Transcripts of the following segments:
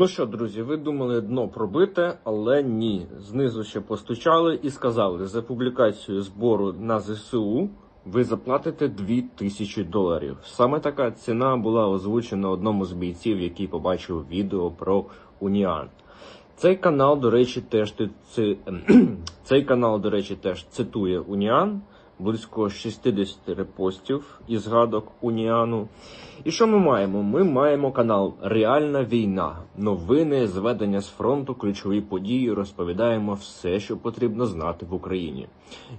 Ну що, друзі, ви думали дно пробите, але ні. Знизу ще постучали і сказали, за публікацію збору на ЗСУ ви заплатите 2000 доларів. Саме така ціна була озвучена одному з бійців, який побачив відео про Уніан. Цей канал, до речі, теж цей канал, до речі, теж цитує Уніан. Близько 60 репостів і згадок Уніану. І що ми маємо? Ми маємо канал Реальна війна. Новини, зведення з фронту, ключові події. Розповідаємо все, що потрібно знати в Україні.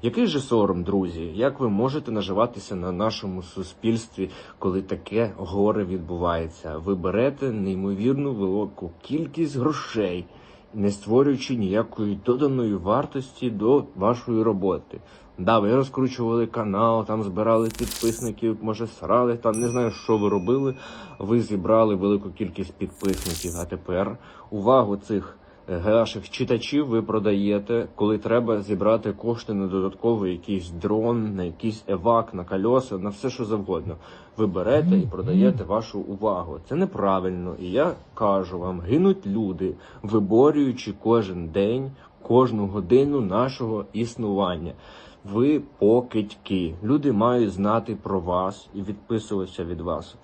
Який же сором, друзі? Як ви можете наживатися на нашому суспільстві, коли таке горе відбувається? Ви берете неймовірну велику кількість грошей, не створюючи ніякої доданої вартості до вашої роботи. Да, ви розкручували канал, там збирали підписників, може срали, там не знаю, що ви робили. Ви зібрали велику кількість підписників. А тепер увагу цих е, наших читачів ви продаєте, коли треба зібрати кошти на додатковий якийсь дрон, на якийсь евак, на кольоса, на все що завгодно. Ви берете і продаєте вашу увагу. Це неправильно. І я кажу вам, гинуть люди, виборюючи кожен день, кожну годину нашого існування. Ви покидьки. Люди мають знати про вас і відписуватися від вас.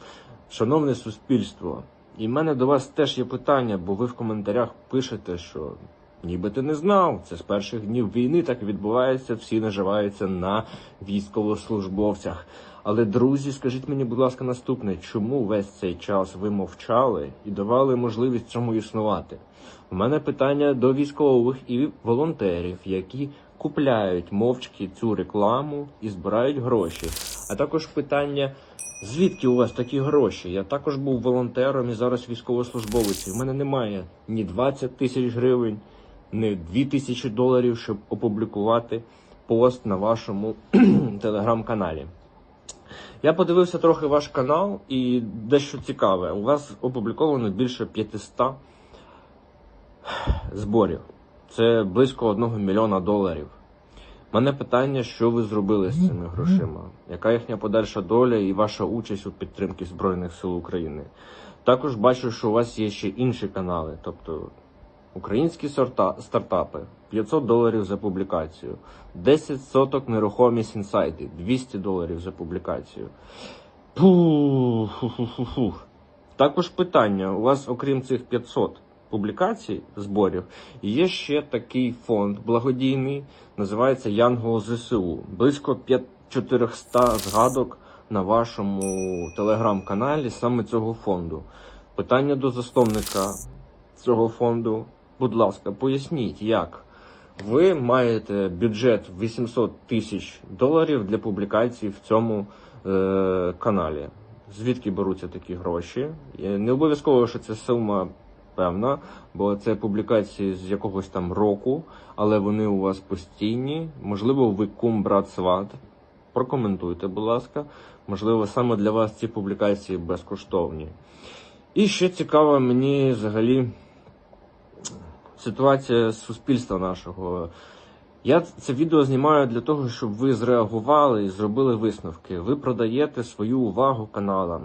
Шановне суспільство, і в мене до вас теж є питання, бо ви в коментарях пишете, що ніби ти не знав. Це з перших днів війни так відбувається, всі наживаються на військовослужбовцях. Але друзі, скажіть мені, будь ласка, наступне, чому весь цей час ви мовчали і давали можливість цьому існувати? У мене питання до військових і волонтерів, які купляють мовчки цю рекламу і збирають гроші. А також питання, звідки у вас такі гроші? Я також був волонтером і зараз військовослужбовець. У мене немає ні 20 тисяч гривень, ні 2 тисячі доларів, щоб опублікувати пост на вашому телеграм-каналі. Я подивився трохи ваш канал і дещо цікаве. У вас опубліковано більше 500 зборів. Це близько 1 мільйона доларів. Мене питання, що ви зробили з цими грошима? Яка їхня подальша доля і ваша участь у підтримці Збройних сил України? Також бачу, що у вас є ще інші канали, тобто українські сорта, стартапи, 500 доларів за публікацію, 10 соток нерухомість інсайти, 200 доларів за публікацію. Пу, фу-фу-фу-фу. Також питання: у вас, окрім цих 500 публікацій зборів, є ще такий фонд благодійний, називається Янгол ЗСУ. Близько 400 згадок на вашому телеграм-каналі саме цього фонду. Питання до засновника цього фонду. Будь ласка, поясніть, як ви маєте бюджет 800 тисяч доларів для публікацій в цьому е, каналі. Звідки беруться такі гроші? Е, Не обов'язково, що це сума певна, бо це публікації з якогось там року, але вони у вас постійні. Можливо, ви кум брат сват. Прокоментуйте, будь ласка. Можливо, саме для вас ці публікації безкоштовні. І ще цікаво мені взагалі ситуація суспільства нашого. Я це відео знімаю для того, щоб ви зреагували і зробили висновки. Ви продаєте свою увагу каналам.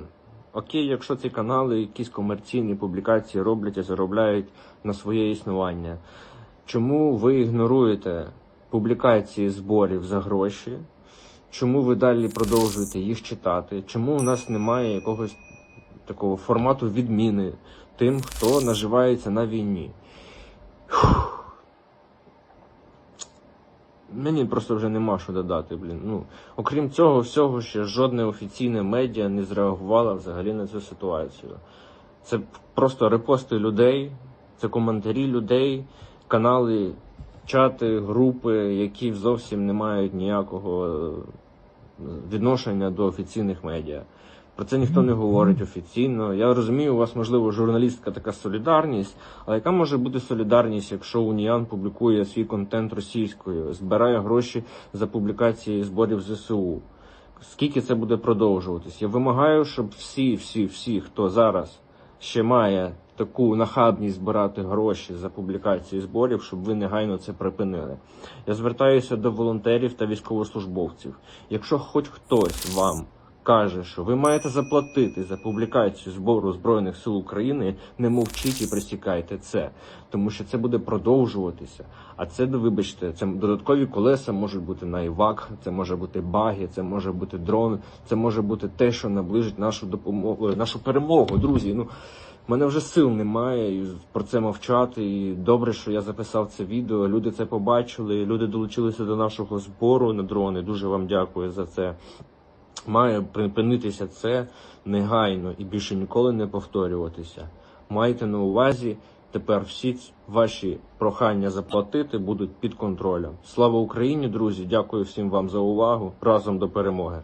Окей, якщо ці канали якісь комерційні публікації роблять і заробляють на своє існування. Чому ви ігноруєте публікації зборів за гроші? Чому ви далі продовжуєте їх читати? Чому у нас немає якогось такого формату відміни тим, хто наживається на війні? Мені просто вже нема що додати, блін. Ну, окрім цього всього, ще жодне офіційне медіа не зреагувало взагалі на цю ситуацію. Це просто репости людей, це коментарі людей, канали, чати, групи, які зовсім не мають ніякого е, відношення до офіційних медіа. Про це ніхто не говорить офіційно. Я розумію, у вас можливо журналістська така солідарність, але яка може бути солідарність, якщо Уніан публікує свій контент російською, збирає гроші за публікації зборів ЗСУ? Скільки це буде продовжуватись? Я вимагаю, щоб всі, всі, всі, хто зараз ще має таку нахабність збирати гроші за публікації зборів, щоб ви негайно це припинили. Я звертаюся до волонтерів та військовослужбовців. Якщо хоч хтось вам каже, що ви маєте заплатити за публікацію збору Збройних сил України, не мовчіть і присікайте це, тому що це буде продовжуватися. А це, вибачте, це додаткові колеса можуть бути на івак, це може бути баги, це може бути дрон, це може бути те, що наближить нашу допомогу, е, нашу перемогу, друзі. Ну в мене вже сил немає про це мовчати. І добре, що я записав це відео. Люди це побачили. Люди долучилися до нашого збору на дрони. Дуже вам дякую за це. Має припинитися це негайно і більше ніколи не повторюватися. Майте на увазі, тепер всі ваші прохання заплатити будуть під контролем. Слава Україні, друзі! Дякую всім вам за увагу. Разом до перемоги.